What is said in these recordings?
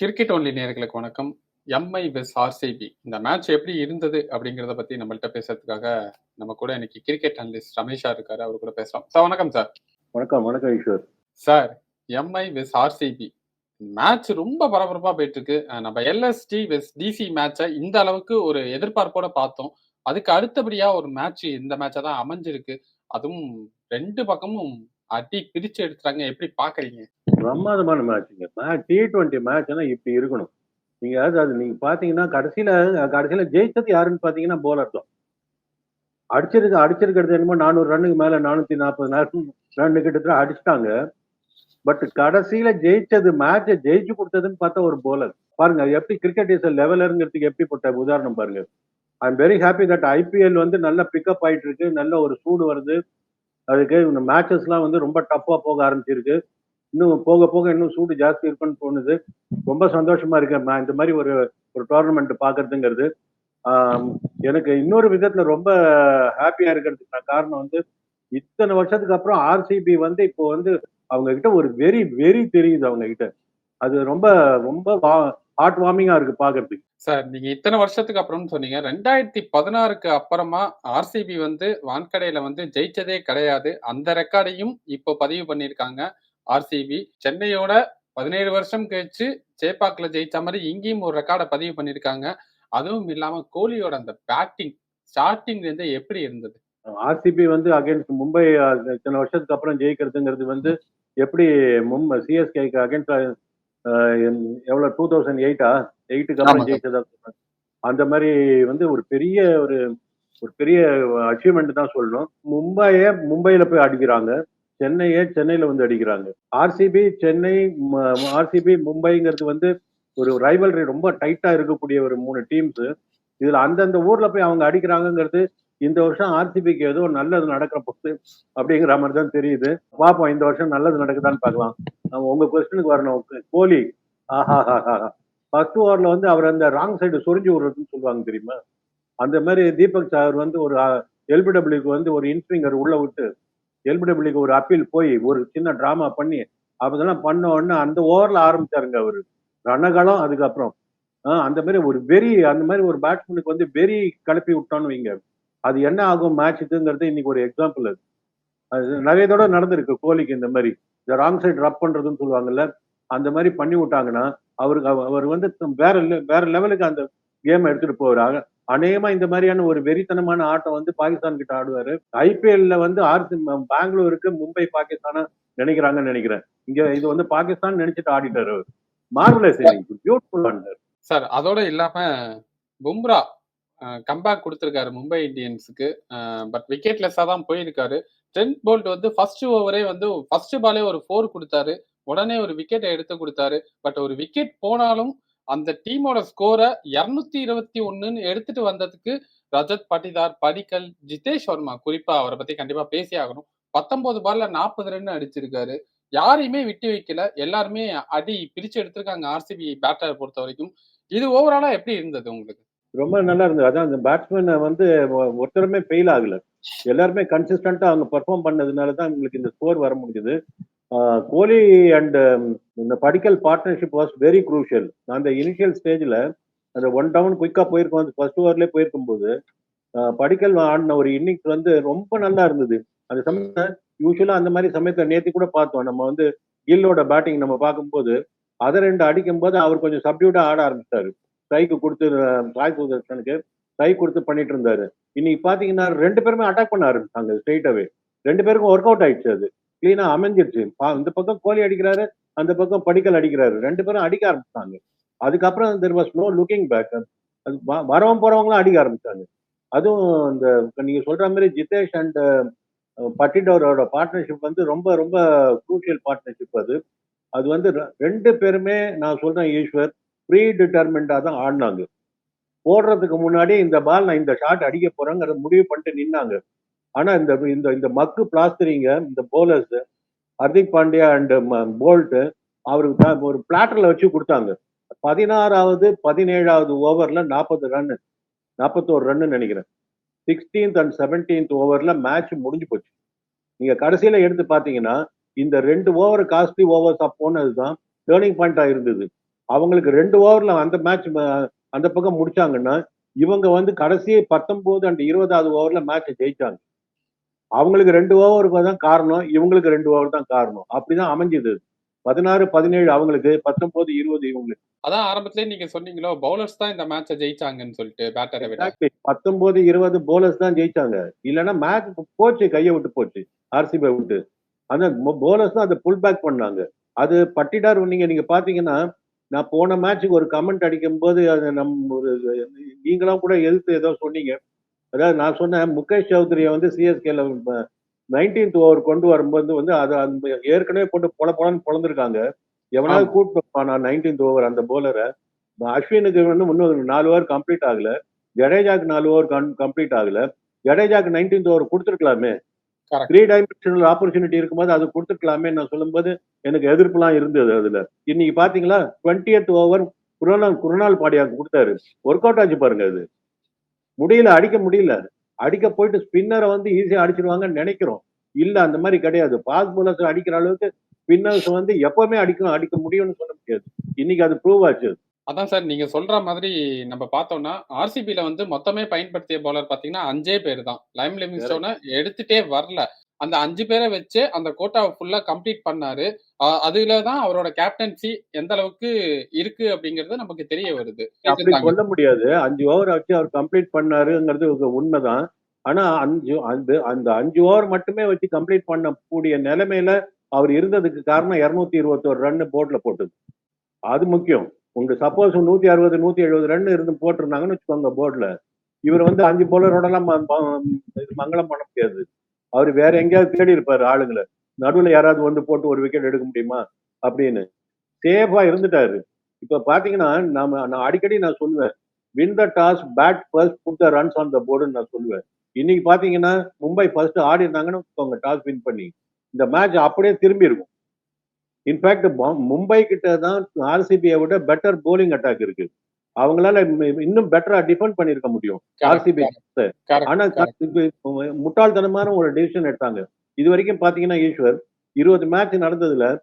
Cricket only நேயர்களுக்கு வணக்கம். MI வெஸ் RCB இந்த மேட்ச் எப்படி இருந்தது அப்படிங்கிறத பத்தி நம்மள்ட்ட பேசுறதுக்காக நம்ம கூட இன்னைக்கு கிரிக்கெட் அனலிஸ்ட் ரமேஷா இருக்காரு. அவர் கூட பேசலாம் சார் வணக்கம் சார். வணக்கம் வணக்கம் Eswar. Sir MI versus RCB match ரொம்ப பரபரப்பா போயிட்டு இருக்கு நம்ம எல்எஸ்டி வெஸ் டிசி மேட்சை இந்த அளவுக்கு ஒரு எதிர்பார்ப்போட பார்த்தோம். அதுக்கு அடுத்தபடியா ஒரு மேட்ச் இந்த மேட்சை தான் அமைஞ்சிருக்கு. அதுவும் ரெண்டு பக்கமும் அடி பிரிச்சு எடுத்துறாங்க எப்படி பாக்குறீங்க பிரமாதமான மேட்சுங்க மேட்ச் டி டுவெண்ட்டி மேட்ச்னா இப்படி இருக்கணும். நீங்க அது அது நீங்க பாத்தீங்கன்னா கடைசியில கடைசியில ஜெயிச்சது யாருன்னு பாத்தீங்கன்னா போலர் தான். அடிச்சிருக்கு அடிச்சிருக்கிறது என்னமோ நானூறு ரன்னுக்கு மேல நானூத்தி நாற்பது ரன்னு கிட்டத்தட்ட அடிச்சிட்டாங்க. பட் கடைசியில ஜெயிச்சது மேட்சை ஜெயிச்சு கொடுத்ததுன்னு பார்த்தா ஒரு போலர் பாருங்க அது எப்படி கிரிக்கெட் இஸ் லெவலருங்கிறதுக்கு எப்படிப்பட்ட உதாரணம் பாருங்க. I am very happy that IPL வந்து நல்ல பிக்கப் ஆயிட்டு இருக்கு நல்ல ஒரு சூடு வருது. அதுக்கு இந்த மேட்சஸ்லாம் வந்து ரொம்ப டஃப்பா போக ஆரம்பிச்சிருக்கு. இன்னும் போக போக இன்னும் சூடு ஜாஸ்தி இருக்குன்னு தோணுது. ரொம்ப சந்தோஷமா இருக்கேன் இந்த மாதிரி ஒரு ஒரு டோர்னமெண்ட் பாக்குறதுங்கிறது. எனக்கு இன்னொரு விதத்துல ரொம்ப ஹாப்பியா இருக்கிறதுக்கு நான் காரணம் வந்து இத்தனை வருஷத்துக்கு அப்புறம் ஆர்சிபி வந்து இப்போ வந்து அவங்க கிட்ட ஒரு வெரி வெரி தெரியுது அவங்க கிட்ட அது ரொம்ப ரொம்ப ஹார்ட் வார்மிங்கா இருக்கு பாக்குறதுக்கு. சார் நீங்க இத்தனை வருஷத்துக்கு அப்புறம்னு சொன்னீங்க. ரெண்டாயிரத்தி பதினாறுக்கு அப்புறமா ஆர்சிபி வந்து வான்கடையில வந்து ஜெயிச்சதே கிடையாது. அந்த ரெக்கார்டையும் இப்போ பதிவு பண்ணியிருக்காங்க. ஆர்சிபி. சென்னையோட பதினேழு வருஷம் கழிச்சு சேப்பாக்ல ஜெயிச்ச மாதிரி இங்கேயும் ஒரு ரெக்கார்டை பதிவு பண்ணியிருக்காங்க. அதுவும் இல்லாம கோலியோட அந்த பேட்டிங் ஸ்டார்டிங்ல இருந்து எப்படி இருந்தது? ஆர்சிபி வந்து அகைன்ஸ்ட் மும்பை இத்தனை வருஷத்துக்கு அப்புறம் ஜெயிக்கிறதுங்கிறது வந்து எப்படி மும்பை சிஎஸ்கேக்கு அகைன்ஸ்ட் எவ்வளவு டூ தௌசண்ட் எயிட்டா எயிட்டுக்கு அப்புறம். ஜெயிச்சதா. அந்த மாதிரி வந்து ஒரு பெரிய ஒரு ஒரு பெரிய அச்சீவ்மெண்ட் தான் சொல்லணும். மும்பையே மும்பையில போய் அடிக்கிறாங்க சென்னையே சென்னையில வந்து அடிக்கிறாங்க. ஆர்சிபி சென்னை ஆர்சிபி மும்பைங்கிறது வந்து ஒரு ரைவல்ரி ரொம்ப டைட்டா இருக்கக்கூடிய ஒரு மூணு டீம்ஸ் இதுல அந்தந்த ஊர்ல போய் அவங்க அடிக்கிறாங்கங்கிறது இந்த வருஷம் ஆர்சிபிக்கு ஏதோ நல்லது நடக்கிற போது அப்படிங்கிற மாதிரி தான் தெரியுது. பார்ப்போம் இந்த வருஷம் நல்லது நடக்குதான்னு பார்க்கலாம். உங்க கொஸ்டினுக்கு வரணும். கோலி. ஆஹா ஃபர்ஸ்ட் ஓவர்ல வந்து அவர் அந்த ராங் சைடு சொரிஞ்சு விடுறதுன்னு சொல்லுவாங்க தெரியுமா? அந்த மாதிரி தீபக் சார் வந்து ஒரு எல்பிடபிள்யூக்கு வந்து ஒரு இன்ஸ்விங்கர் உள்ள விட்டு எல்பிடபிள்யூக்கு ஒரு அப்பீல் போய் ஒரு சின்ன ட்ராமா பண்ணி அதெல்லாம் பண்ண உடனே அந்த ஓவரில் ஆரம்பிச்சாருங்க அவர். ரணகலம் அதுக்கப்புறம். அந்த மாதிரி ஒரு வெறி அந்த மாதிரி ஒரு பேட்ஸ்மேனுக்கு வந்து வெறி கிளப்பி விட்டான்னு வைங்க. அது என்ன ஆகும் மேட்ச்சுங்கிறது இன்னைக்கு ஒரு எக்ஸாம்பிள் அது. அது நிறைய தடவை நடந்திருக்கு கோலிக்கு இந்த மாதிரி. இந்த ராங் சைடு ரப் பண்றதுன்னு சொல்லுவாங்கல்ல அந்த மாதிரி பண்ணி விட்டாங்கன்னா அவருக்கு அவ- அவர் வந்து வேற வேற லெவலுக்கு அந்த கேம் எடுத்துட்டு போவாரு. அநேகமா இந்த மாதிரியான ஒரு வெறித்தனமான ஆட்டம் வந்து பாகிஸ்தான் கிட்ட ஆடுவாரு. ஐபிஎல்ல வந்து ஆர்சி பெங்களூருக்கு மும்பை பாகிஸ்தானா நினைக்கிறாங்கன்னு நினைக்கிறேன். இங்க இது வந்து பாகிஸ்தான் நினைச்சிட்டு ஆடிட்டாரு மார்வலஸ் பியூட்டிஃபுல் சார் அதோட இல்லாம பும்ரா கம்பேக் கொடுத்துருக்காரு மும்பை இந்தியன்ஸுக்கு. பட் விக்கெட்லெஸ்ஸா தான் போயிருக்காரு. ட்ரெண்ட் போல்ட் வந்து ஃபர்ஸ்ட் ஓவரே வந்து ஃபர்ஸ்ட் பாலே ஒரு ஃபோர் கொடுத்தாரு. உடனே ஒரு விக்கெட்டை எடுத்து கொடுத்தாரு. பட் ஒரு விக்கெட் போனாலும் அந்த டீமோட ஸ்கோரை இருநூத்தி இருபத்தி ஒன்னுன்னு எடுத்துட்டு வந்ததுக்கு ரஜத் பட்டிதார் படிக்கல் ஜிதேஷ் வர்மா. குறிப்பா அவரை பத்தி கண்டிப்பா பேசி ஆகணும். பத்தொன்பது பால்ல நாற்பது ரன் அடிச்சிருக்காரு. யாரையுமே விட்டு வைக்கல. எல்லாருமே அடி பிரிச்சு எடுத்திருக்காங்க ஆர்சிபி பேட்டர் பொறுத்த வரைக்கும். இது ஓவராலா எப்படி இருந்தது உங்களுக்கு? ரொம்ப நல்லா இருந்தது. அதான் அந்த பேட்ஸ்மேன் வந்து ஒருத்தருமே ஃபெயில் ஆகல. எல்லாருமே கன்சிஸ்டண்டா அவங்க பெர்ஃபார்ம் பண்ணதுனால தான் உங்களுக்கு இந்த ஸ்கோர் வர முடிஞ்சது. கோலி அண்ட் இந்த Padikkal partnership was very crucial அந்த இனிஷியல் ஸ்டேஜில் அந்த ஒன் டவுன் குயிக்காக போயிருக்கோம். அந்த ஃபர்ஸ்ட் ஓவர்லேயே போயிருக்கும் போது படிக்கல் ஆடின ஒரு இன்னிங்ஸ் வந்து ரொம்ப நல்லா இருந்தது. அந்த சமயத்தில் யூஸ்வலாக அந்த மாதிரி சமயத்தை நேற்று கூட பார்த்தோம். நம்ம வந்து கில்லோட பேட்டிங் நம்ம பார்க்கும்போது அதை ரெண்டு அடிக்கும் போது அவர் கொஞ்சம் சப்டியூட்டாக ஆட ஆரம்பிச்சாரு ஸ்ட்ரைக்கு கொடுத்து சாய் சுதர்ஷனுக்கு ஸ்ட்ரைக் கொடுத்து பண்ணிட்டு இருந்தாரு. இன்னைக்கு பாத்தீங்கன்னா ரெண்டு பேருமே அட்டாக் பண்ண ஆரம்பிச்சாங்க ஸ்ட்ரைட்டாவே ரெண்டு பேருக்கும் ஒர்க் அவுட் ஆயிடுச்சு அது. கிளீனா அமைஞ்சிருச்சு. பா- இந்த பக்கம் கோலி அடிக்கிறாரு அந்த பக்கம் படிக்கல் அடிக்கிறாரு. ரெண்டு பேரும் அடிக்க ஆரம்பிச்சாங்க. அதுக்கப்புறம் there was no looking back அது வ- வரவன் போறவங்களும் அடிக்க ஆரம்பிச்சாங்க. அதுவும் இந்த நீங்க சொல்ற மாதிரி ஜிதேஷ் அண்ட் பட்டிடோரோட பார்ட்னர்ஷிப் வந்து ரொம்ப ரொம்ப குரூஷியல் பார்ட்னர்ஷிப் அது. அது வந்து ரெண்டு பேருமே நான் சொல்றேன் ஈஸ்வர் ப்ரீ டிட்டர்மெண்டாக தான் ஆடினாங்க. போடுறதுக்கு முன்னாடி இந்த பால் நான் இந்த ஷாட் அடிக்க போறேங்கிற முடிவு பண்ணிட்டு நின்னாங்க. ஆனா இந்த இந்த இந்த மக்கு பிளாஸ்டரிங்க இந்த bowlers Hardik Pandya and Boult அவருக்கு தான் ஒரு பிளாட்டர்ல வச்சு கொடுத்தாங்க. பதினாறாவது பதினேழாவது ஓவர்ல நாற்பது ரன்னு நாற்பத்தோரு ரன்னு நினைக்கிறேன். சிக்ஸ்டீன்த் அண்ட் செவன்டீன்த் ஓவர்ல மேட்ச் முடிஞ்சு போச்சு. நீங்க கடைசியில எடுத்து பாத்தீங்கன்னா இந்த ரெண்டு ஓவர் காஸ்ட்லி ஓவர்ஸ் போனது தான் டேர்னிங் பாயிண்டா இருந்தது. அவங்களுக்கு ரெண்டு ஓவர்ல அந்த மேட்ச் அந்த பக்கம் முடிச்சாங்கன்னா இவங்க வந்து கடைசி பத்தொன்பது அண்ட் இருபதாவது ஓவர்ல மேட்ச் ஜெயிச்சாங்க. அவங்களுக்கு ரெண்டு ஓவருக்கு தான் காரணம் இவங்களுக்கு ரெண்டு ஓவர் தான் காரணம். அப்படிதான் அமைஞ்சது. பதினாறு பதினேழு அவங்களுக்கு பத்தொன்பது இருபது இவங்களுக்கு. அதான் ஆரம்பத்திலே நீங்க சொன்னீங்களோ பவுலர்ஸ் தான் இந்த மேட்சை ஜெயிச்சாங்கன்னு சொல்லிட்டு பேட்டரை விட. பத்தொன்பது இருபது போலர்ஸ் தான் ஜெயிச்சாங்க. இல்லைன்னா மேட்ச் போச்சு கையை விட்டு போச்சு ஆர்சிபி விட்டு. அந்த போலர்ஸ் தான் அதை புல் பேக் பண்ணாங்க. அது பட்டிடார் நீங்க நீங்க பாத்தீங்கன்னா நான் போன மேட்ச்சுக்கு ஒரு கமெண்ட் அடிக்கும் போது அது நம்ம ஒரு நீங்களாம் கூட எதிர்த்து ஏதோ சொன்னீங்க. அதாவது நான் சொன்னேன் முகேஷ் சௌத்ரியை வந்து சிஎஸ்கேல நைன்டீன்த் ஓவர் கொண்டு வரும்போது வந்து அது அந்த ஏற்கனவே போட்டு பொல பொலன்னு பொழந்திருக்காங்க. எவனாவது. கூட்டு வைப்பானா நைன்டீன்த் ஓவர் அந்த போலரை அஸ்வினுக்கு வந்து இன்னும் நாலு ஓவர் கம்ப்ளீட் ஆகல. ஜடேஜாக்கு நாலு ஓவர் கம்ப்ளீட் ஆகல. ஜடேஜாக்கு நைன்டீன்த் ஓவர் கொடுத்துருக்கலாமே. த்ரீ டைமென்ஷனல் ஆப்பர்ச்சுனிட்டி இருக்கும்போது அது கொடுத்துருக்கலாமே நான் சொல்லும்போது எனக்கு எதிர்ப்புலாம் இருந்தது அதுல. இன்னைக்கு பாத்தீங்களா? டுவெண்ட்டியத் ஓவர் குருநாள் குருநாள் பாடியாக்கு கொடுத்தாரு. ஒர்க் அவுட் ஆச்சு பாருங்க அது. முடியல அடிக்க முடியல. அடிக்க போயிட்டு ஸ்பின்னரை வந்து ஈஸியாக அடிச்சிருவாங்கன்னு நினைக்கிறோம். இல்லை அந்த மாதிரி கிடையாது. பாஸ் போலர்ஸ் அடிக்கிற அளவுக்கு ஸ்பின்னர்ஸ் வந்து எப்பவுமே அடிக்கணும் அடிக்க முடியும்னு சொல்ல முடியாது. இன்னைக்கு அது ப்ரூவ் ஆச்சு. அதான் சார் நீங்க சொல்ற மாதிரி நம்ம பார்த்தோம்னா ஆர்சிபில வந்து மொத்தமே பயன்படுத்திய பவுலர் பாத்தீங்கன்னா அஞ்சே பேர் தான். லைம் லிவிங்ஸ்டோனை எடுத்துட்டே வரல. அந்த அஞ்சு பேரை வச்சு அந்த கோட்டாவை ஃபுல்லா கம்ப்ளீட் பண்ணாரு. அதுல தான் அவரோட கேப்டன்சி எந்த அளவுக்கு இருக்கு அப்படிங்கறது நமக்கு தெரிய வருது. சொல்ல முடியாது. அஞ்சு ஓவர் வச்சு அவர் கம்ப்ளீட் பண்ணாருங்கிறது உண்மைதான். ஆனா அஞ்சு அந்த அந்த அஞ்சு ஓவர் மட்டுமே வச்சு கம்ப்ளீட் பண்ணக்கூடிய நிலைமையில அவர் இருந்ததுக்கு காரணம் இருநூத்தி இருபத்தோரு ரன் போர்ட்ல போட்டது. அது முக்கியம். உங்க சப்போஸ் நூத்தி அறுபது நூத்தி எழுபது ரன் இருந்து போட்டிருந்தாங்கன்னு வச்சுக்கோங்க போர்ட்ல இவர் வந்து அஞ்சு போலரோட எல்லாம் ம- ம- இது மங்களம் பண்ண முடியாது. அவர் வேற எங்கேயாவது தேடி இருப்பாரு ஆளுங்களை. நடுவில் யாராவது வந்து போட்டு ஒரு விக்கெட் எடுக்க முடியுமா? அப்படின்னு. சேஃபா இருந்துட்டாரு. இப்ப பாத்தீங்கன்னா நாம நான் அடிக்கடி நான் சொல்லுவேன். Win the toss bat first put the runs on the போர்டுன்னு நான் சொல்லுவேன். இன்னைக்கு பாத்தீங்கன்னா மும்பை ஃபர்ஸ்ட் ஆடி இருந்தாங்கன்னு டாஸ் வின் பண்ணி இந்த மேட்ச் அப்படியே திரும்பி இருக்கும். இன்ஃபேக்ட் மும்பை கிட்ட தான் ஆர்சிபியை விட பெட்டர் போலிங் அட்டாக் இருக்கு. அவங்களால இன்னும் பெட்டரா டிஃபெண்ட் பண்ணிருக்க முடியும். ஆர்சிபி ஆனா முட்டாள்தனமான ஒரு டிசிஷன் எடுத்தாங்க. இது வரைக்கும் பாத்தீங்கன்னா ஈஸ்வர் இருபது மேட்ச் நடந்ததுல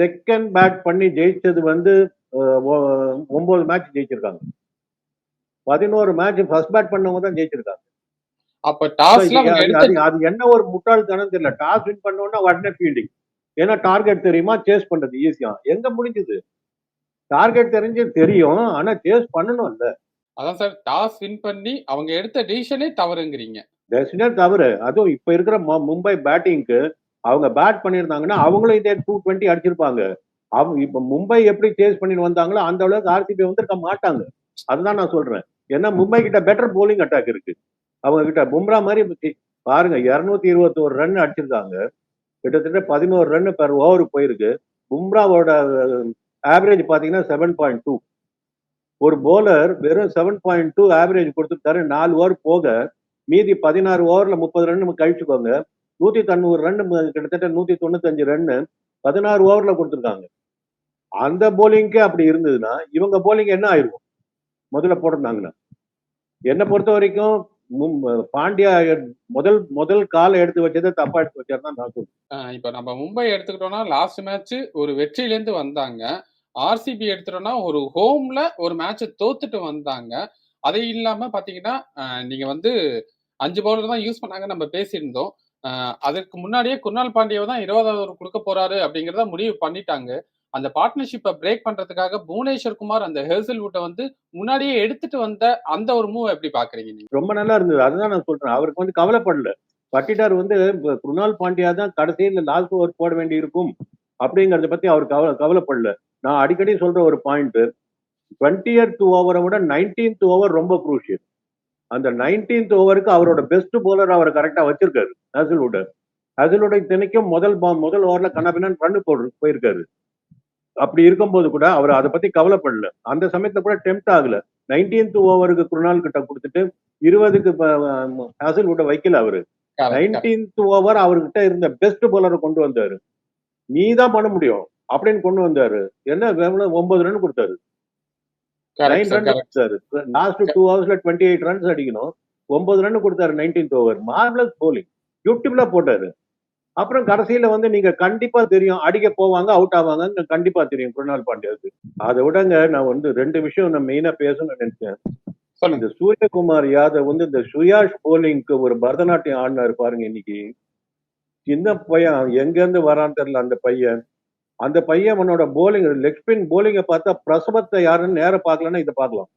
செகண்ட் பேட் பண்ணி ஜெயிச்சது வந்து ஒன்பது மேட்ச் ஜெயிச்சிருக்காங்க. பதினோரு மேட்ச் ஃபர்ஸ்ட் பேட் பண்ணவங்க தான் ஜெயிச்சிருக்காங்க. அப்ப அது- அது என்ன ஒரு முட்டாள்தனம் தெரியல. டாஸ் வின் பண்ணோம்னா உடனே ஃபீல்டிங் ஏன்னா டார்கெட் தெரியுமா? சேஸ் பண்றது ஈஸியா எங்க முடிஞ்சது? டார்கெட் தெரிஞ்சு தெரியும் ஆனா சேஸ் பண்ணணும் இல்ல. அதான் சார் டாஸ் வின் பண்ணி அவங்க எடுத்த டிசிஷனே தவறுங்கிறீங்க. டெசினே தவிர அதுவும் இப்ப இருக்கிற மும்பை பேட்டிங்க்கு அவங்க பேட் பண்ணியிருந்தாங்கன்னா அவங்களும் இதே டூ டுவெண்ட்டி அடிச்சிருப்பாங்க. அவங்க இப்ப மும்பை எப்படி சேஸ் பண்ணிட்டு வந்தாங்களோ அந்த அளவுக்கு ஆர்சிபி வந்திருக்க மாட்டாங்க. அதுதான் நான் சொல்றேன். ஏன்னா மும்பை கிட்ட பெட்டர் போலிங் அட்டாக் இருக்கு. அவங்க கிட்ட பும்ரா மாதிரி பாருங்க இருநூத்தி இருபத்தோரு ரன் அடிச்சிருக்காங்க. கிட்டத்தட்ட பதினோரு ரன் பெர் ஓவர் போயிருக்கு. பும்ராவோட ஆவரேஜ் பாத்தீங்கன்னா செவன் பாயிண்ட் டூ ஒரு போலர் வெறும் செவன் பாயிண்ட் டூ ஆவரேஜ் கொடுத்துட்டாரு. நாலு ஓவர் போக மீதி பதினாறு ஓவர்ல முப்பது ரன் கழிச்சுக்கோங்க. நூத்தி தொண்ணூறு ரன் கிட்டத்தட்ட நூத்தி தொண்ணூத்தஞ்சு ரன்னு பதினாறு ஓவர்ல கொடுத்துருக்காங்க. அந்த போலிங்க்கு அப்படி இருந்ததுன்னா இவங்க போலிங் என்ன ஆயிருக்கும் முதல்ல போட்டிருந்தாங்கன்னா. என்னை பொறுத்த வரைக்கும் மும்- பாண்டியா முதல் முதல் காலை எடுத்து வச்சதை தப்பா எடுத்து வச்சாருன்னா நான் சொல்லுவேன் இப்ப நம்ம மும்பை எடுத்துக்கிட்டோம்னா லாஸ்ட் மேட்ச் ஒரு வெற்றியிலேருந்து இருந்து வந்தாங்க. ஆர்சிபி எடுத்துட்டோம்னா ஒரு ஹோம்ல ஒரு மேட்சை தோத்துட்டு வந்தாங்க. அது இல்லாம பாத்தீங்கன்னா நீங்க வந்து அஞ்சு பவுலர் தான் யூஸ் பண்ணாங்க நம்ம பேசியிருந்தோம். அதற்கு முன்னாடியே குர்னால் பாண்டியவை தான் இருபதாவது ஓவர் கொடுக்க போறாரு அப்படிங்கிறத முடிவு பண்ணிட்டாங்க. அந்த பார்ட்னர்ஷிப்பை பிரேக் பண்றதுக்காக புவனேஸ்வர் குமார் அந்த ஹெர்சல்வுட்டை வந்து முன்னாடியே எடுத்துட்டு வந்த அந்த ஒரு மூவ் எப்படி பாக்குறீங்க நீங்க? ரொம்ப நல்லா இருந்தது. அதுதான் நான் சொல்றேன். அவருக்கு வந்து கவலைப்படல. பட்டிட்டார் வந்து குருணால் பாண்டியா தான் கடைசியில் லாஸ்ட் ஓவர் போட வேண்டி இருக்கும் அப்படிங்கறத பத்தி அவர் கவலை கவலைப்படல. நான் அடிக்கடி சொல்ற ஒரு பாயிண்ட் டுவெண்ட்டியத் ஓவரை விட நைன்டீன்த் ஓவர் ரொம்ப குரூஷியல் அந்த நைன்டீன்த் ஓவருக்கு அவரோட பெஸ்ட் போலர் அவர் கரெக்டா வச்சிருக்காரு. ஹேசல்வுட் ஹேசல்வுட் இத்தனைக்கும் முதல் முதல் ஓவர்ல கண்ணபின்னு ரன் போடு போயிருக்காரு. அப்படி இருக்கும்போது கூட அவர் அதை பத்தி கவலைப்படல. அந்த சமயத்துல கூட டெம்ட் ஆகல. நைன்டீன்த் ஓவருக்கு குருணால் கிட்ட கொடுத்துட்டு இருபதுக்கு ஹேசல்வுட்டை வைக்கல அவரு. நைன்டீன்த் ஓவர் அவர்கிட்ட இருந்த பெஸ்ட் போலரை கொண்டு வந்தாரு. நீ தான் பண்ண முடியும். அப்படின்னு கொண்டு வந்தாரு. என்ன எவ்வளவு ஒன்பது ரன் கொடுத்தாரு. Nine run. கொடுத்தாரு லாஸ்ட் டூ ஹவர்ஸ்ல டுவெண்ட்டி எயிட் ரன்ஸ் அடிக்கணும். ஒன்பது ரன் கொடுத்தாரு நைன்டீன்த் ஓவர் மார்லஸ் போலிங் பியூட்டிஃபுல்லா போட்டாரு. அப்புறம் கடைசியில வந்து நீங்க கண்டிப்பா தெரியும் அடிக்க போவாங்க அவுட் ஆவாங்க கண்டிப்பா தெரியும் குருநாள் பாண்டியாவுக்கு. அதை விடங்க நான் வந்து ரெண்டு விஷயம் நான் மெயினா பேசணும்னு நினைச்சேன். இந்த சூரியகுமார் யாதவ் வந்து இந்த சுயாஷ் போலிங்க்கு ஒரு பரதநாட்டியம் ஆடினாரு பாருங்க இன்னைக்கு. சின்ன பையன் எங்க இருந்து வரான்னு தெரியல அந்த பையன். அந்த பையன் அவனோட போலிங் லெக் ஸ்பின் போலிங்கை பார்த்தா பிரசவத்தை யாருன்னு நேரம் பார்க்கலன்னா இதை பார்க்கலாம்.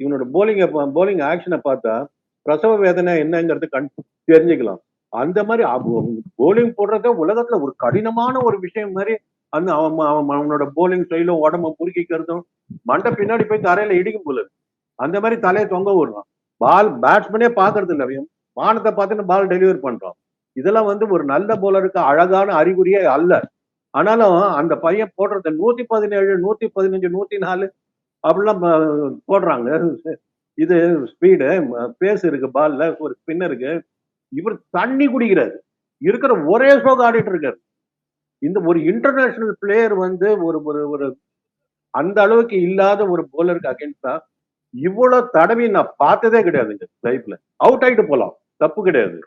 இவனோட போலிங்கை போலிங் ஆக்ஷனை பார்த்தா பிரசவ வேதனை என்னங்கிறது கண் தெரிஞ்சுக்கலாம். அந்த மாதிரி போலிங் போடுறத உலகத்துல ஒரு கடினமான ஒரு விஷயம் மாதிரி அந்த அவன் அவன் அவனோட போலிங் ஸ்டைலும் உடம்ப முறுக்கிக்கிறதும் மண்டை பின்னாடி போய் தரையில இடிக்கும் போல அந்த மாதிரி தலையை தொங்க விடுறான். பால் பேட்ஸ்மேனே பாக்குறது இல்லை. அவன் வானத்தை பார்த்துன்னு பால் டெலிவரி பண்றான். இதெல்லாம் வந்து ஒரு நல்ல போலருக்கு அழகான அறிகுறியே அல்ல. ஆனாலும் அந்த பையன் போடுறது நூத்தி பதினேழு நூத்தி பதினஞ்சு நூத்தி நாலு அப்படிலாம் போடுறாங்க. இது ஸ்பீடு பேஸ் இருக்கு பால்ல ஒரு ஸ்பின்னருக்கு இவர் தண்ணி குடிக்கிறாரு. இருக்கிற ஒரே ஸ்ட்ரோக் ஆடிட்டு இருக்காரு. இந்த ஒரு இன்டர்நேஷனல் பிளேயர் வந்து ஒரு ஒரு ஒரு அந்த அளவுக்கு இல்லாத ஒரு போலருக்கு அகேன்ஸ்டா இவ்வளவு தடவை நான் பார்த்ததே கிடையாதுங்க லைஃப்ல அவுட் ஆயிட்டு போலாம். தப்பு கிடையாது.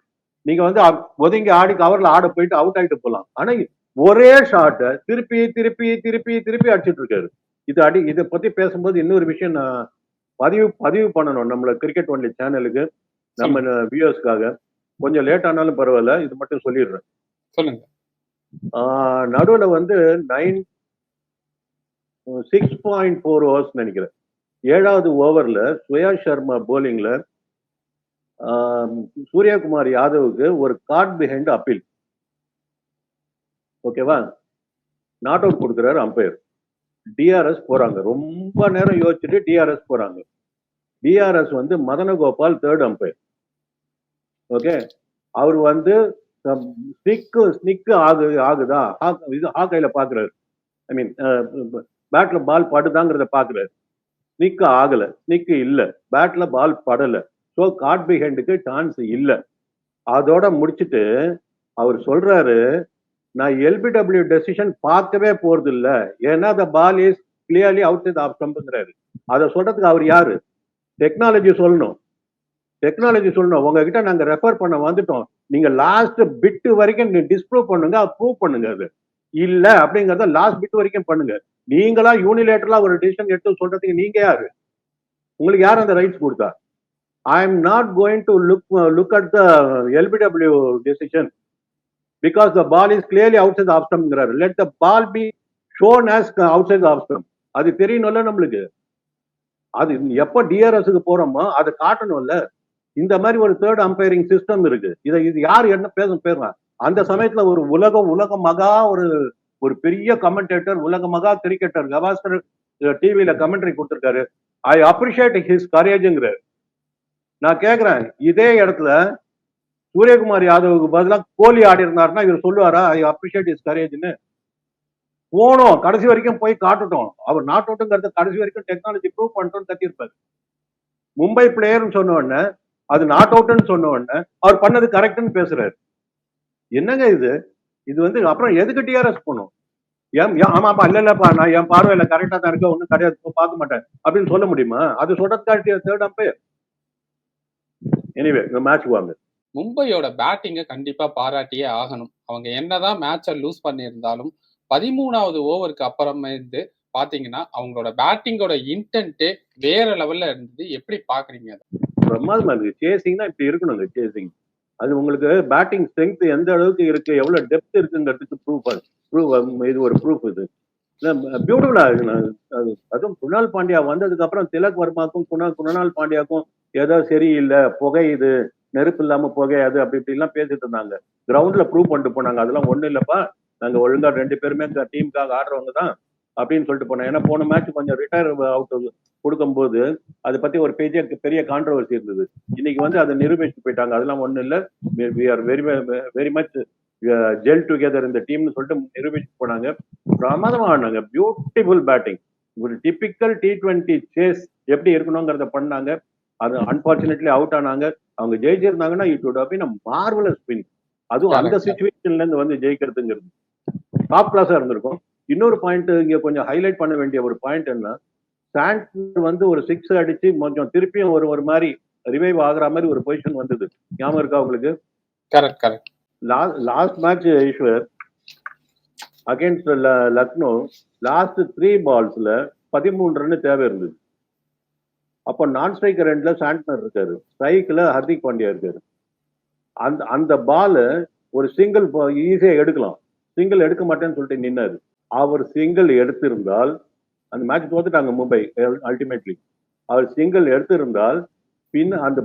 நீங்க வந்து ஒதுங்கி ஆடி கவர்ல ஆட போயிட்டு அவுட் ஆயிட்டு போலாம். ஆனா ஒரே ஷாட்டை திருப்பி திருப்பி திருப்பி திருப்பி அடிச்சிட்டு இருக்காரு. இது அடி இதை பத்தி பேசும்போது இன்னொரு விஷயம் நான் பதிவு பதிவு பண்ணணும் நம்மள கிரிக்கெட் ஒன்லி சேனலுக்கு நம்ம வியூவர்ஸ்க்காக கொஞ்சம் லேட் ஆனாலும் பரவாயில்ல இது மட்டும் சொல்லிடுறேன். சொல்லுங்க. நடுவுல வந்து nine six point four overs நினைக்கிறேன். ஏழாவது ஓவர்ல சுயா சர்மா போலிங்ல சூரியகுமார் யாதவுக்கு ஒரு கார்ட் பிஹைண்ட் அப்பீல் ஓகேவா? நாட் அவுட் கொடுக்குறாரு அம்பையர். டிஆர்எஸ் போறாங்க. ரொம்ப நேரம் யோசிச்சுட்டு டிஆர்எஸ் போறாங்க. டிஆர்எஸ் வந்து மதனகோபால் தேர்ட் அம்பையர் ஓகே? அவர் வந்து ஸ்னிக்கு ஸ்னிக்கு ஆகு ஆகுதா? இது ஹாக்கையில பாக்குறாரு. ஐ மீன் பேட்ல பால் படுதாங்கிறத பாக்குறாரு. ஸ்னிக்கு ஆகல. ஸ்னிக்கு இல்ல. பேட்ல பால் படல. ஸோ காட் பிஹேண்டுக்கு சான்ஸ் இல்லை. அதோட முடிச்சிட்டு அவர் சொல்றாரு நான் எல்பிடபிள்யூ டெசிஷன் பார்க்கவே போறது இல்ல ஏன்னா the ball is clearly outside off ஸ்டம்புங்கிறாரு அதை சொல்றதுக்கு அவர் யாரு? டெக்னாலஜி சொல்லணும். டெக்னாலஜி சொல்லணும். உங்ககிட்ட நாங்க ரெஃபர் பண்ண வந்துட்டோம். நீங்க லாஸ்ட் பிட்டு வரைக்கும் டிஸ்ப்ரூவ் பண்ணுங்க ப்ரூவ் பண்ணுங்க அது. இல்ல அப்படிங்கறத லாஸ்ட் பிட் வரைக்கும் பண்ணுங்க. நீங்களா யூனிலேட்டரலா ஒரு டிசிஷன் எடுத்து சொல்றதுக்கு நீங்க யாரு? உங்களுக்கு யார் அந்த ரைட்ஸ் கொடுத்தா? I am not going to look look at the LBW decision because the ball is clearly outside off ஸ்டம்ங்கிறாரு let the ball be shown as outside off stump அது தெரியணும்ல நம்மளுக்கு. அது எப்போ டிஆர்எஸ்க்கு போறோமோ அதை காட்டணும்ல. இந்த மாதிரி ஒரு தேர்ட் அம்பையரிங் சிஸ்டம் இருக்கு. இதை இது யார் என்ன பேச பேசுறான் அந்த சமயத்துல ஒரு உலகம் உலக மகா ஒரு ஒரு பெரிய கமெண்டேட்டர் உலக மகா கிரிக்கெட்டர் கவாஸ்கர் டிவியில கமெண்ட்ரி கொடுத்துருக்காரு. ஐ அப்ரிஷியேட் ஹிஸ் கரேஜுங்கிறார் நான் கேக்குறேன் இதே இடத்துல சூரியகுமார் யாதவுக்கு பதிலாக கோலி ஆடி இருந்தாருன்னா இவர் சொல்லுவாரா ஐ அப்ரிஷியேட் இஸ் கரேஜ்னு போனோம். கடைசி வரைக்கும் போய் காட்டுட்டோம். அவர் நாட் அவுட்டுங்கிறது கடைசி வரைக்கும் டெக்னாலஜி ப்ரூவ் பண்ணிட்டோம்னு கத்திருப்பாரு மும்பை பிளேயர்னு சொன்ன உடனே அது நாட் அவுட்னு சொன்ன உடனே அவர் பண்ணது கரெக்ட்னு பேசுறாரு. என்னங்க இது? இது வந்து அப்புறம் எதுக்கு டிஆர்எஸ் போகணும் ஏன் ஏன் ஆமாப்பா இல்ல இல்லப்பா நான் என் பார்வையில கரெக்டா தான் இருக்க ஒன்றும் கிடையாது பார்க்க மாட்டேன் அப்படின்னு சொல்ல முடியுமா? அது சொல்றதுக்காக தேர்ட் அம்பையர் எனிவே இந்த மேட்ச் வாங்க. மும்பையோட பேட்டிங்கை கண்டிப்பா பாராட்டியே ஆகணும். அவங்க என்னதான் மேட்சை லூஸ் பண்ணியிருந்தாலும் பதிமூணாவது ஓவருக்கு அப்புறமேந்து பாத்தீங்கன்னா அவங்களோட பேட்டிங்கோட இன்டென்ட்டே வேற லெவல்ல இருந்தது. எப்படி பாக்குறீங்க அதை? பிரமாதமா இருக்கு சேசிங்னா இப்படி இருக்கணுங்க சேசிங் அது உங்களுக்கு பேட்டிங் ஸ்ட்ரென்த் எந்த அளவுக்கு இருக்கு எவ்வளவு டெப்த் இருக்குங்கிறதுக்கு ப்ரூஃப் ப்ரூஃப் இது ஒரு ப்ரூஃப் இது. பியூட்டிஃபுல்லா இருக்கு. அதுவும் குணால் பாண்டியா வந்ததுக்கு அப்புறம் திலக் வர்மாக்கும் குணால் குணால் பாண்டியாக்கும் ஏதோ சரியில்லை புகை இது. நெருப்பு இல்லாம புகையாது அப்படி இப்படி எல்லாம் பேசிட்டு இருந்தாங்க. கிரவுண்ட்ல ப்ரூவ் பண்ணிட்டு போனாங்க. அதெல்லாம் ஒண்ணு இல்லப்பா. நாங்க ஒழுங்கா ரெண்டு பேருமே டீமுக்காக ஆடுறவங்க தான் அப்படின்னு சொல்லிட்டு போனோம் ஏன்னா போன மேட்ச் கொஞ்சம் ரிட்டையர் அவுட் கொடுக்கும்போது அதை பத்தி ஒரு பெரிய பெரிய கான்ட்ரவர்சி இருந்தது. இன்னைக்கு வந்து அதை நிரூபிச்சுட்டு போயிட்டாங்க. அதெல்லாம் ஒண்ணும் இல்ல. We are very very much gel together இந்த டீம்னு சொல்லிட்டு நிரூபிச்சு போனாங்க. பிரமாதமா ஆடினாங்க பியூட்டிஃபுல் பேட்டிங் ஒரு டிபிக்கல் டி டுவெண்ட்டி சேஸ் எப்படி இருக்கணுங்கிறத பண்ணாங்க. அது அன்பார்ச்சுனேட்லி அவுட் ஆனாங்க. அவங்க ஜெயிச்சிருந்தாங்கன்னா it been a marvelous win. அதுவும் அந்த. சுச்சுவேஷன்ல இருந்து வந்து ஜெயிக்கிறதுங்கிறது. டாப் கிளாஸா இருந்திருக்கும். இன்னொரு பாயிண்ட் இங்க கொஞ்சம் ஹைலைட் பண்ண வேண்டிய ஒரு பாயிண்ட் என்ன சாண்ட் வந்து ஒரு சிக்ஸ் அடிச்சு கொஞ்சம் திருப்பியும் ஒரு ஒரு மாதிரி ரிவைவ் ஆகுற மாதிரி ஒரு பொசிஷன் வந்தது. ஞாபகம் இருக்கா உங்களுக்கு? Correct correct last match Eswar against Lucknow last three பால்ஸ்ல பதிமூணு ரன் தேவை இருந்தது. அப்போ நான் ஸ்ட்ரைக்கர் ரெண்டில் சாண்ட்னர் இருக்காரு. ஸ்ட்ரைக்கில் ஹர்திக் பாண்டியா இருக்காரு. அந்த அந்த பால் ஒரு சிங்கிள் ஈஸியாக எடுக்கலாம். சிங்கிள் எடுக்க மாட்டேன்னு சொல்லிட்டு நின்னாரு. அவர் சிங்கிள் எடுத்திருந்தால் அந்த மேட்ச் தோத்துட்டாங்க மும்பை அல்டிமேட்லி அவர் சிங்கிள் எடுத்திருந்தால் பின் அந்த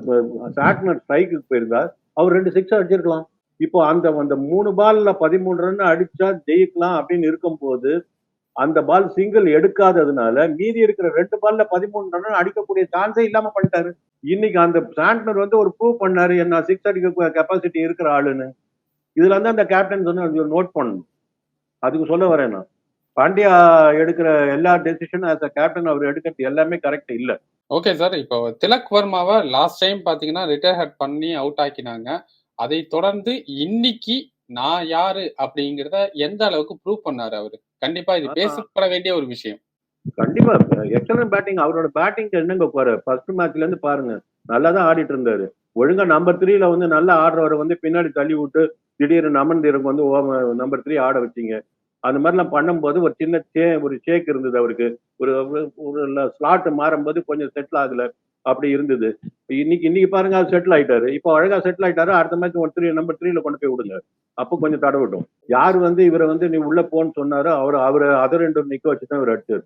சாட்னர் ஸ்ட்ரைக்கு போயிருந்தால் அவர் ரெண்டு சிக்ஸ் அடிச்சிருக்கலாம். இப்போ அந்த அந்த மூணு பால்ல பதிமூணு ரன் அடிச்சா ஜெயிக்கலாம் அப்படின்னு இருக்கும்போது அந்த பால் சிங்கிள் எடுக்காததுனால மீதி இருக்கிற ரெண்டு பால்ல பதிமூணு ரன் அடிக்கக்கூடிய சான்ஸே இல்லாம பண்ணிட்டாரு. இன்னைக்கு அந்த சாண்ட்னர் வந்து ஒரு ப்ரூவ் பண்ணாரு என்ன சிக்ஸ் அடிக்க கெப்பாசிட்டி இருக்கிற ஆளுன்னு. இதுல வந்து அந்த கேப்டன் சொன்ன நோட் பண்ணணும் அதுக்கு சொல்ல வரேன் நான். பாண்டியா எடுக்கிற எல்லா டெசிஷனும் ஆஸ் அ கேப்டன் அவர் எடுக்கிறது எல்லாமே கரெக்ட் இல்ல. ஓகே சார் இப்போ திலக் வர்மாவை லாஸ்ட் டைம் பாத்தீங்கன்னா ரிட்டையர் பண்ணி அவுட் ஆக்கினாங்க. அதை தொடர்ந்து இன்னைக்கு நான் யாரு அப்படிங்கிறத எந்த அளவுக்கு ப்ரூவ் பண்ணாரு அவரு? கண்டிப்பா இது. பேசப்பட வேண்டிய ஒரு விஷயம். கண்டிப்பா. எக்ஸலன்ட் பேட்டிங் அவரோட பேட்டிங் என்னங்க போற ஃபர்ஸ்ட் மேட்ச்ல இருந்து பாருங்க. நல்லா தான் ஆடிட்டு இருந்தாரு. ஒழுங்கா நம்பர் த்ரீல வந்து நல்லா ஆடுறவரை வந்து பின்னாடி தள்ளி விட்டு திடீர்னு அமர்ந்தீருக்கு வந்து நம்பர் த்ரீ ஆட வச்சீங்க. அந்த மாதிரிலாம் பண்ணும்போது ஒரு சின்ன சே ஒரு ஷேக் இருந்தது அவருக்கு. ஒரு ஒரு ஸ்லாட் மாறும்போது கொஞ்சம் செட்டில் ஆகல. அப்படி இருந்தது. இன்னைக்கு இன்னைக்கு பாருங்க அது செட்டில் ஆயிட்டாரு. இப்போ அழகா செட்டில் ஆயிட்டாரு. அடுத்த மேட்ச் ஒரு த்ரீ நம்பர் த்ரீல கொண்டு போய் விடுங்க. அப்போ கொஞ்சம் தடவிட்டும். யார் வந்து இவரை வந்து நீ உள்ள போன்னு சொன்னாரோ அவர் அவரை அதர் ரெண்டு நிக்க வச்சு தான் இவர் அடிச்சாரு.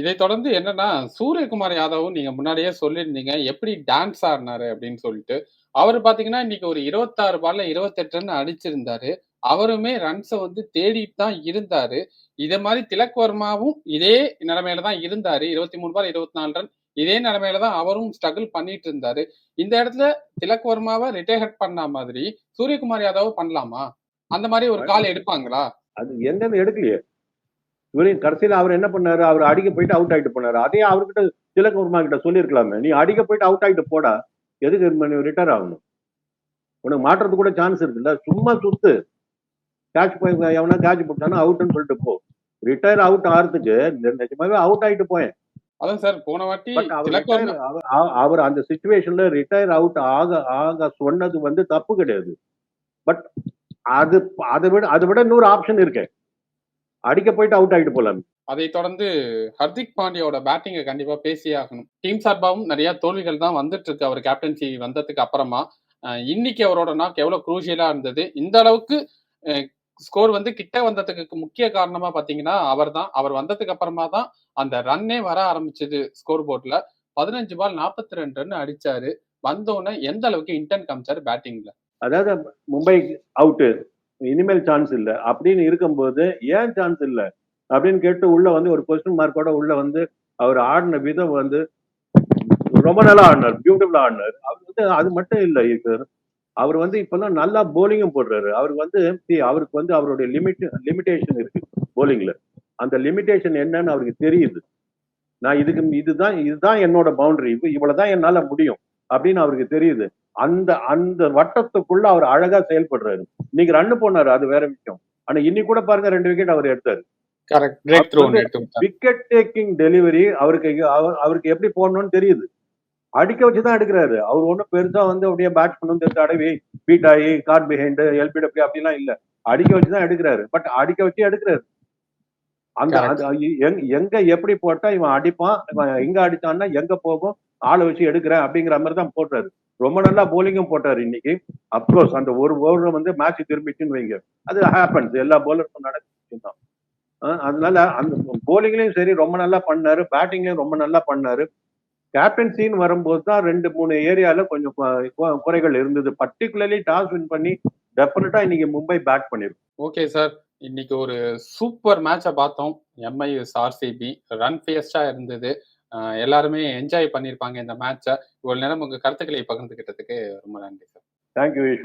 இதை தொடர்ந்து என்னன்னா சூரியகுமார் யாதவும் நீங்க முன்னாடியே சொல்லியிருந்தீங்க எப்படி டான்ஸ் ஆடினாரு அப்படின்னு சொல்லிட்டு. அவர் பாத்தீங்கன்னா இன்னைக்கு ஒரு இருபத்தாறு பால்ல இருபத்தெட்டு ரன் அடிச்சிருந்தாரு. அவருமே ரன்ஸை வந்து தேடிட்டு தான் இருந்தாரு. இதே மாதிரி திலக் வர்மாவும் இதே நிலைமையில தான் இருந்தாரு. இருபத்தி மூணு பால் இருபத்தி நாலு ரன் இதே நிலைமையில தான் அவரும் ஸ்ட்ரகிள் பண்ணிட்டு இருந்தாரு. இந்த இடத்துல திலக் வர்மாவை ரிட்டையர் பண்ண மாதிரி சூரியகுமார் யாதவ் பண்ணலாமா? அந்த மாதிரி ஒரு கால் எடுப்பாங்களா? அது எங்கன்னு எடுக்கலையே. இவரையும் கடைசியில அவர் என்ன பண்ணாரு? அவர் அடிக்க போயிட்டு அவுட் ஆயிட்டு போனாரு. அதே அவர்கிட்ட திலக் வர்மா கிட்ட சொல்லியிருக்கலாமே. நீ அடிக்க போயிட்டு அவுட் ஆயிட்டு போடா. எதுக்கு ரிட்டையர் ஆகணும்? உனக்கு மாற்றுறது கூட சான்ஸ் இருக்குல்ல. சும்மா சுத்து. கேட்ச் போய் எவனா கேட்ச் போட்டானா அவுட்னு சொல்லிட்டு போ. ரிட்டையர் அவுட் ஆகிறதுக்கு நிஜமாவே அவுட் ஆயிட்டு போயேன். அதான் சார் போன வாட்டி அவர் அந்த சுச்சுவேஷன்ல ரிட்டையர் அவுட் ஆக ஆக சொன்னது வந்து தப்பு கிடையாது. பட் அது அதை விட அதை விட இன்னொரு ஆப்ஷன் இருக்கு. அடிக்க போயிட்டு அவுட் ஆயிட்டு போலாம். அதை தொடர்ந்து ஹர்திக் பாண்டியாவோட பேட்டிங்கை கண்டிப்பா பேசியே ஆகணும். டீம் சார்பாகவும் நிறைய தோல்விகள் தான் வந்துட்டு இருக்கு அவர் கேப்டன்சி வந்ததுக்கு அப்புறமா இன்னைக்கு அவரோட நாக் எவ்வளவு குரூஷியலா இருந்தது இந்த அளவுக்கு ஸ்கோர் வந்து கிட்ட வந்ததுக்கு முக்கிய காரணமா பாத்தீங்கன்னா அவர் தான் அவர் வந்ததுக்கு அப்புறமா தான் அந்த ரன்னே வர ஆரம்பிச்சது ஸ்கோர் போர்ட்ல பதினஞ்சு பால் நாற்பத்தி ரெண்டு ரன் அடிச்சாரு வந்தோடனே எந்த அளவுக்கு இன்டென்ட் காமிச்சாரு பேட்டிங்ல அதாவது மும்பை அவுட்டு இனிமேல் சான்ஸ் இல்ல. அப்படின்னு இருக்கும்போது ஏன் சான்ஸ் இல்ல? அப்படின்னு கேட்டு உள்ள வந்து ஒரு கொஸ்டின் மார்க்கோட உள்ள வந்து அவர் ஆடின விதம் வந்து ரொம்ப நல்லா ஆடினார். பியூட்டிஃபுல்லா ஆடினார். அவர் வந்து அது மட்டும் இல்லை அவர் வந்து இப்பெல்லாம் நல்லா போலிங்கும் போடுறாரு. அவருக்கு வந்து அவருக்கு வந்து அவருடைய லிமிட் லிமிடேஷன் இருக்கு போலிங்ல அந்த லிமிடேஷன் என்னன்னு அவருக்கு தெரியுது. நான் இதுக்கு இதுதான் இதுதான் என்னோட பவுண்டரி இவ்வளவுதான் என்னால முடியும் அப்படின்னு அவருக்கு தெரியுது. அந்த அந்த வட்டத்துக்குள்ள அவர் அழகா செயல்படுறாரு. இன்னைக்கு ரன் போனாரு அது வேற விஷயம். ஆனா இன்னைக்கு கூட பாருங்க ரெண்டு விக்கெட் அவர் எடுத்தாரு. விக்கெட் டேக்கிங் டெலிவரி அவருக்கு அவர்- அவருக்கு எப்படி போடணும்னு தெரியுது. அடிக்க வச்சுதான் எடுக்கிறாரு. அவர் ஒண்ணும் பெருசா வந்து அப்படியே பேட்ஸ்மேன் வந்து தடவி பீட் ஆகி கார்ட் பிஹைண்ட் எல்பிடபிள்யூ அப்படிலாம் இல்ல. அடிக்க வச்சுதான் எடுக்கிறாரு. பட் அடிக்க வச்சு எடுக்கிறாரு. அந்த எங்க- எப்படி போட்டா இவன் அடிப்பான் இவன் எங்க அடிச்சான்னா எங்க போகும் ஆளை வச்சு எடுக்கிறேன் அப்படிங்கிற மாதிரி தான் போட்டாரு ரொம்ப நல்லா போலிங்கும் போட்டாரு இன்னைக்கு. அப்கோர்ஸ் அந்த ஒரு ஓவர் வந்து மேட்ச் திரும்பிச்சுன்னு வைங்க. அது ஹேப்பன்ஸ் எல்லா போலருக்கும் நடக்குது தான். அதனால அந்த போலிங்லயும் சரி ரொம்ப நல்லா பண்ணாரு. பேட்டிங்லயும் ரொம்ப நல்லா பண்ணாரு. கேப்டன்சின்னு வரும்போது தான் ரெண்டு மூணு ஏரியால கொஞ்சம் குறைகள் இருந்தது. பர்டிகுலர்லி டாஸ் வின் பண்ணி டெஃபினட்டா இன்னைக்கு மும்பை பேக் பண்ணிருக்கும் ஓகே சார் இன்னைக்கு ஒரு சூப்பர் மேட்சை பார்த்தோம். எம்ஐ ஆர்சிபி ரன் ஃபேஸ்டா இருந்தது. எல்லாருமே என்ஜாய் பண்ணியிருப்பாங்க இந்த மேட்சை இவ்வளவு நேரம் உங்க கருத்துக்களை பகிர்ந்துகிட்டதுக்கு ரொம்ப நன்றி சார் தேங்க்யூ ஈஸ்வர்